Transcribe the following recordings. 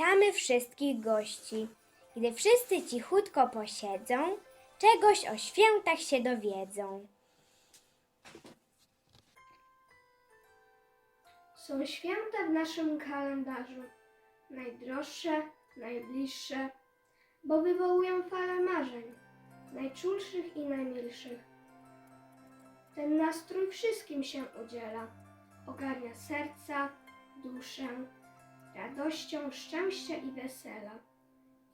witamy wszystkich gości. Gdy wszyscy cichutko posiedzą, czegoś o świętach się dowiedzą. Są święta w naszym kalendarzu, najdroższe, najbliższe, bo wywołują falę marzeń, najczulszych i najmilszych. Ten nastrój wszystkim się udziela, ogarnia serca, duszę, radością, szczęścia i wesela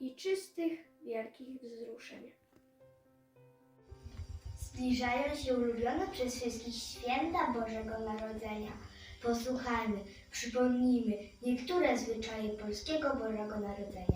i czystych, wielkich wzruszeń. Zbliżają się ulubione przez wszystkich święta Bożego Narodzenia. Posłuchajmy, przypomnijmy niektóre zwyczaje polskiego Bożego Narodzenia.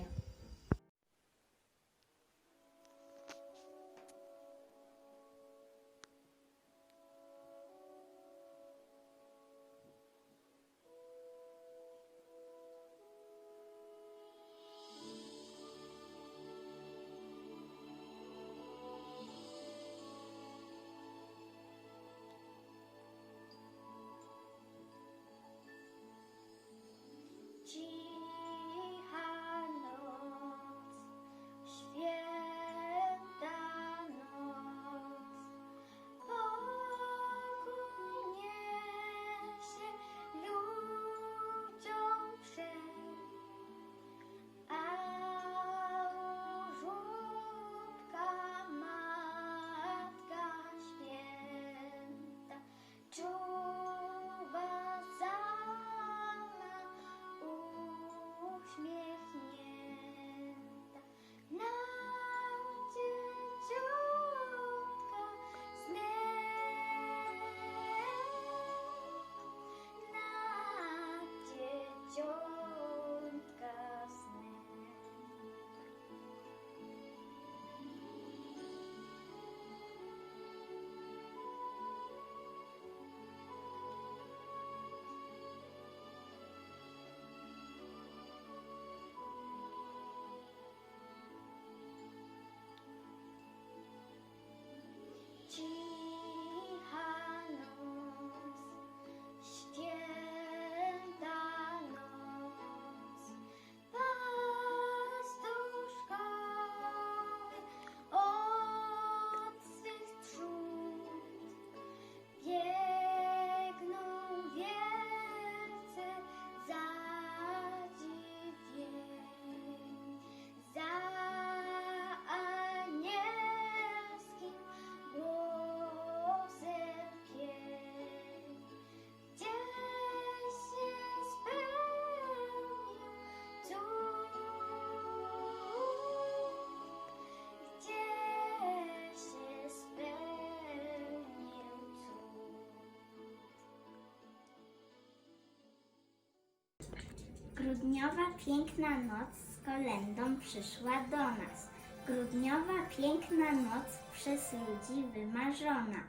Grudniowa piękna noc z kolendą przyszła do nas. Grudniowa piękna noc przez ludzi wymarzona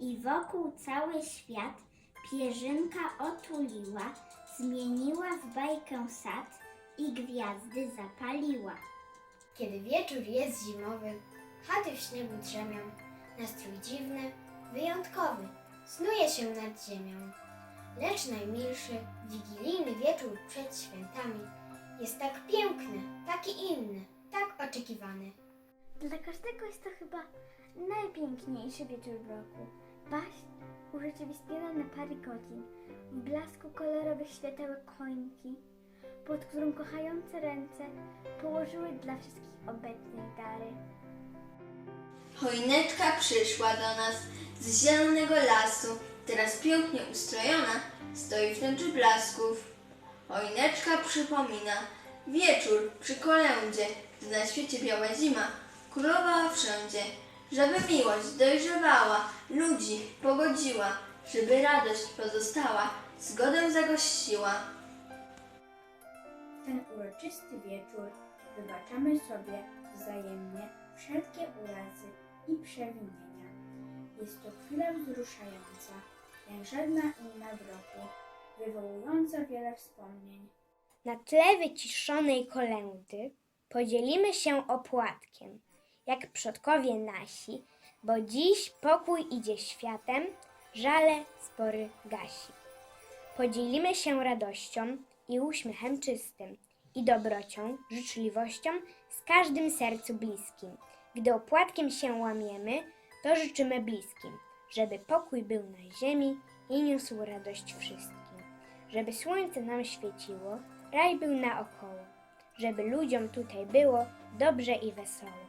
i wokół cały świat pierzynka otuliła, zmieniła w bajkę sad i gwiazdy zapaliła. Kiedy wieczór jest zimowy, chaty w śniegu drzemią, nastrój dziwny, wyjątkowy, snuje się nad ziemią. Lecz najmilszy, wigilijny wieczór przed świętami jest tak piękny, taki inny, tak oczekiwany. Dla każdego jest to chyba najpiękniejszy wieczór w roku. Baśń urzeczywistniona na parę godzin. W blasku kolorowych światełek choinki, pod którą kochające ręce położyły dla wszystkich obecnych dary. Choineczka przyszła do nas z zielonego lasu, teraz pięknie ustrojona, stoi w tęczy blasków. Choineczka przypomina wieczór przy kolędzie, gdy na świecie biała zima królowała wszędzie, żeby miłość dojrzewała, ludzi pogodziła, żeby radość pozostała, zgodę zagościła. W ten uroczysty wieczór wybaczamy sobie wzajemnie wszelkie urazy i przewinienia. Jest to chwila wzruszająca, żadna inna w roku. wywołująca wiele wspomnień. Na tle wyciszonej kolędy podzielimy się opłatkiem, jak przodkowie nasi, bo dziś pokój idzie światem, żale spory gasi. Podzielimy się radością i uśmiechem czystym, i dobrocią, życzliwością z każdym sercu bliskim. Gdy opłatkiem się łamiemy, to życzymy bliskim, żeby pokój był na ziemi i niósł radość wszystkim. Żeby słońce nam świeciło, raj był naokoło, żeby ludziom tutaj było dobrze i wesoło.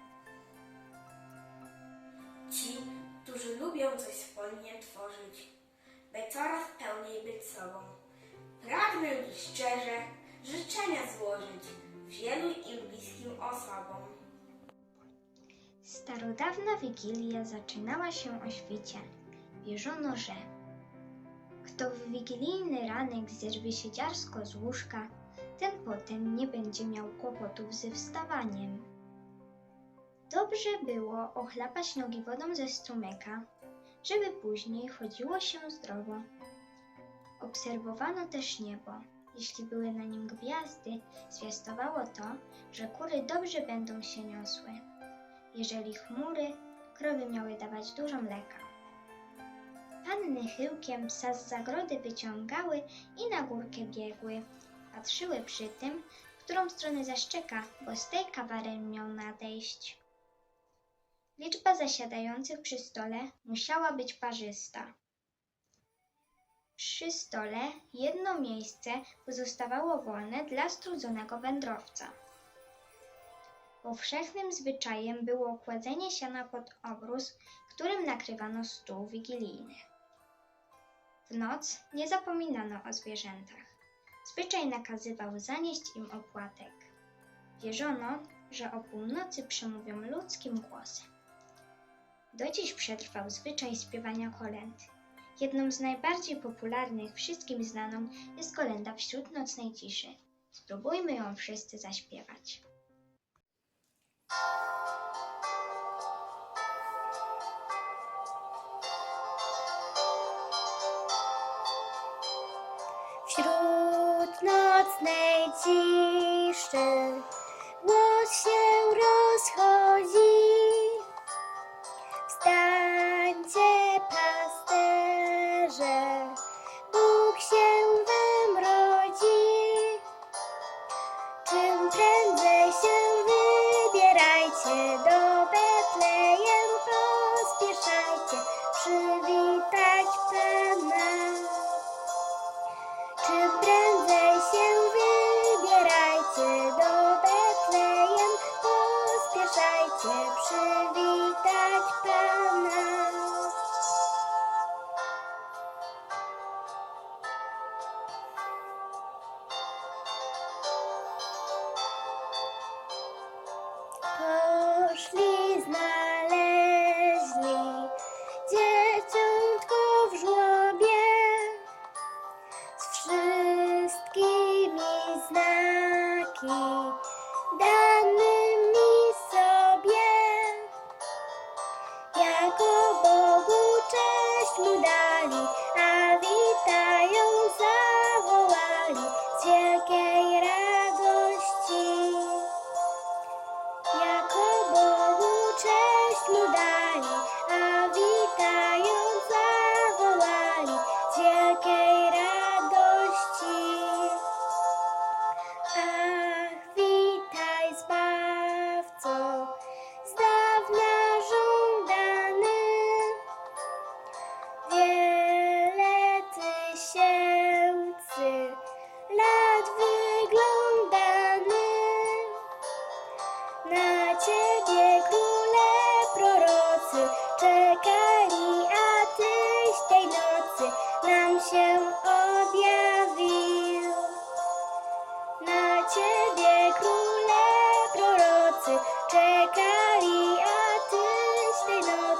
Ci, którzy lubią coś wspólnie tworzyć, by coraz pełniej być sobą. Pragnę dziś szczerze życzenia złożyć wielu im bliskim osobom. Starodawna wigilia zaczynała się o świcie. Wierzono, że kto w wigilijny ranek zerwie się dziarsko z łóżka, ten potem nie będzie miał kłopotów ze wstawaniem. Dobrze było ochlapać nogi wodą ze strumyka, żeby później chodziło się zdrowo. Obserwowano też niebo. Jeśli były na nim gwiazdy, zwiastowało to, że kury dobrze będą się niosły. Jeżeli chmury, krowy miały dawać dużo mleka. Panny chyłkiem psa z zagrody wyciągały i na górkę biegły. Patrzyły przy tym, w którą stronę zaszczeka, bo z tej kawarem miał nadejść. Liczba zasiadających przy stole musiała być parzysta. Przy stole jedno miejsce pozostawało wolne dla strudzonego wędrowca. Powszechnym zwyczajem było kładzenie siana pod obrus, którym nakrywano stół wigilijny. W noc nie zapominano o zwierzętach. Zwyczaj nakazywał zanieść im opłatek. Wierzono, że o północy przemówią ludzkim głosem. Do dziś przetrwał zwyczaj śpiewania kolęd. Jedną z najbardziej popularnych, wszystkim znaną, jest kolenda wśród nocnej ciszy. Spróbujmy ją wszyscy zaśpiewać. Nocnej ciszy głos się rozchodzi. Wstańcie pasterze, Bóg się wam rodzi. Czym prędzej się wybierajcie do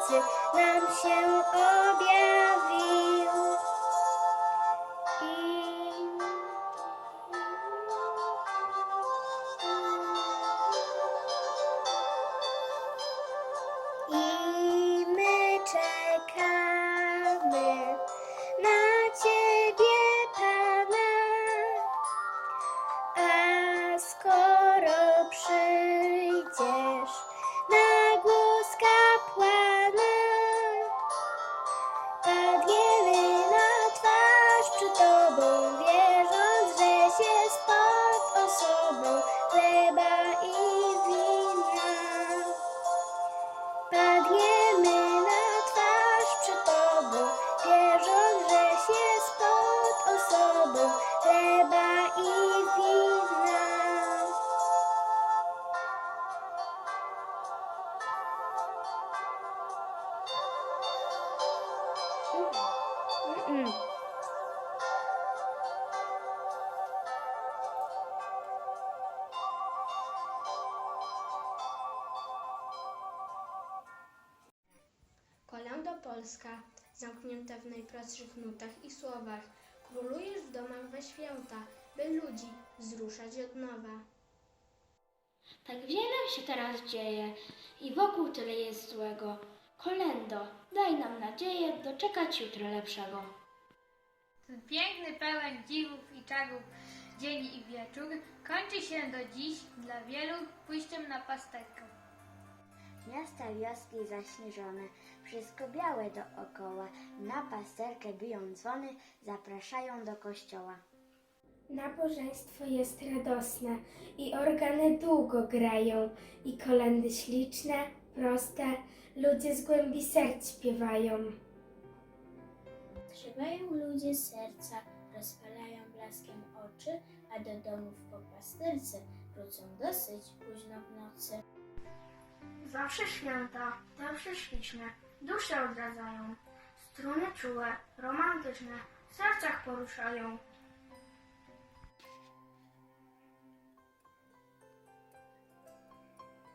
nocy nam się objawił. Polska, zamknięta w najprostszych nutach i słowach. Królujesz w domach we święta, by ludzi wzruszać od nowa. Tak wiele się teraz dzieje i wokół tyle jest złego. Kolendo, daj nam nadzieję doczekać jutra lepszego. Ten piękny, pełen dziwów i czarów dzień i wieczór kończy się do dziś dla wielu pójściem na pasterkę. Miasta wioski zaśnieżone, wszystko białe dookoła, na pasterkę biją dzwony, zapraszają do kościoła. Nabożeństwo jest radosne i organy długo grają i kolendy śliczne, proste, ludzie z głębi serc śpiewają. Grzewają ludzie serca, rozpalają blaskiem oczy, a do domów po pasterce wrócą dosyć późno w nocy. Zawsze święta, zawsze śliczne, dusze odradzają, struny czułe, romantyczne, w sercach poruszają.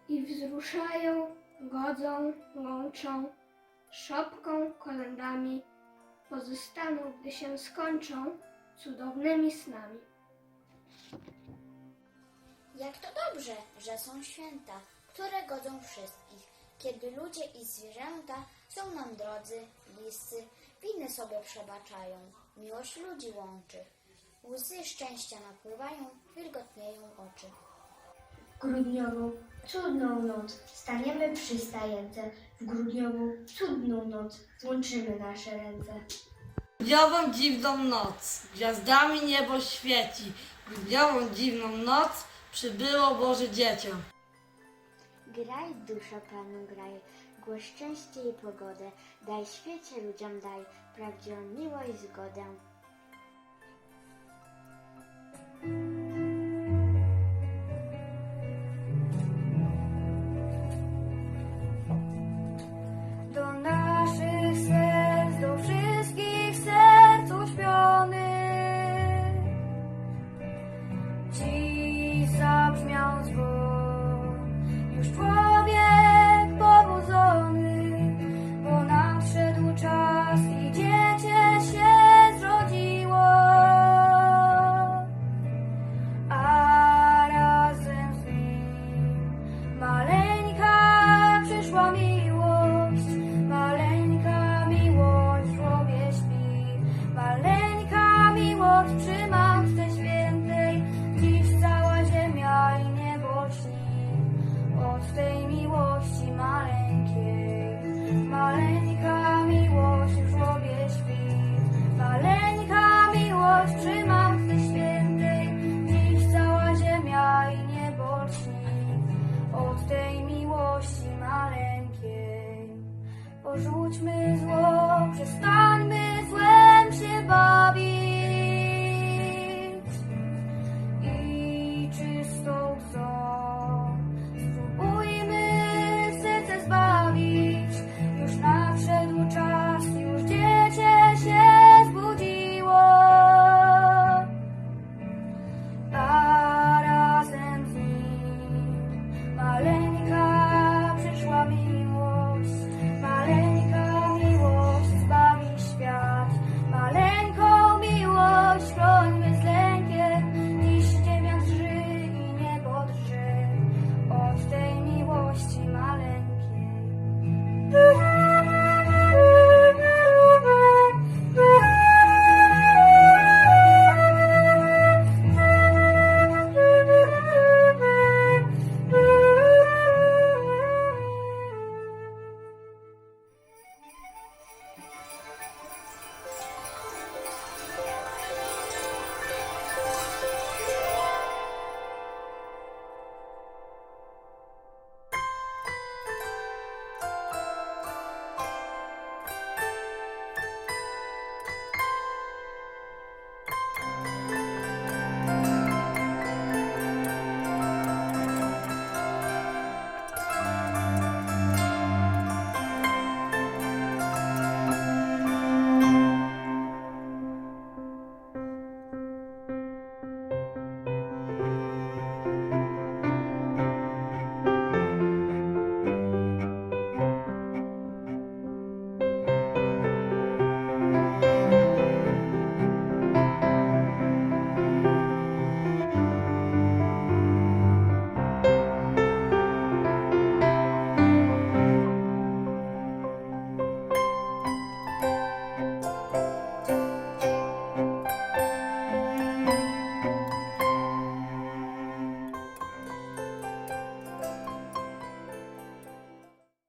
I wzruszają, godzą, łączą, szopką, kolendami, pozostaną, gdy się skończą, cudownymi snami. Jak to dobrze, że są święta, które godzą wszystkich, kiedy ludzie i zwierzęta są nam drodzy, bliscy, winy sobie przebaczają, miłość ludzi łączy. Łzy szczęścia napływają, wilgotnieją oczy. W grudniową, cudną noc staniemy przy stajence. W grudniową, cudną noc złączymy nasze ręce. Grudniową dziwną noc, gwiazdami niebo świeci. Grudniową dziwną noc przybyło Boże dzieciom. Graj, duszo Panu, graj, głoś szczęście i pogodę, daj świecie ludziom, daj prawdziwą miłość, zgodę.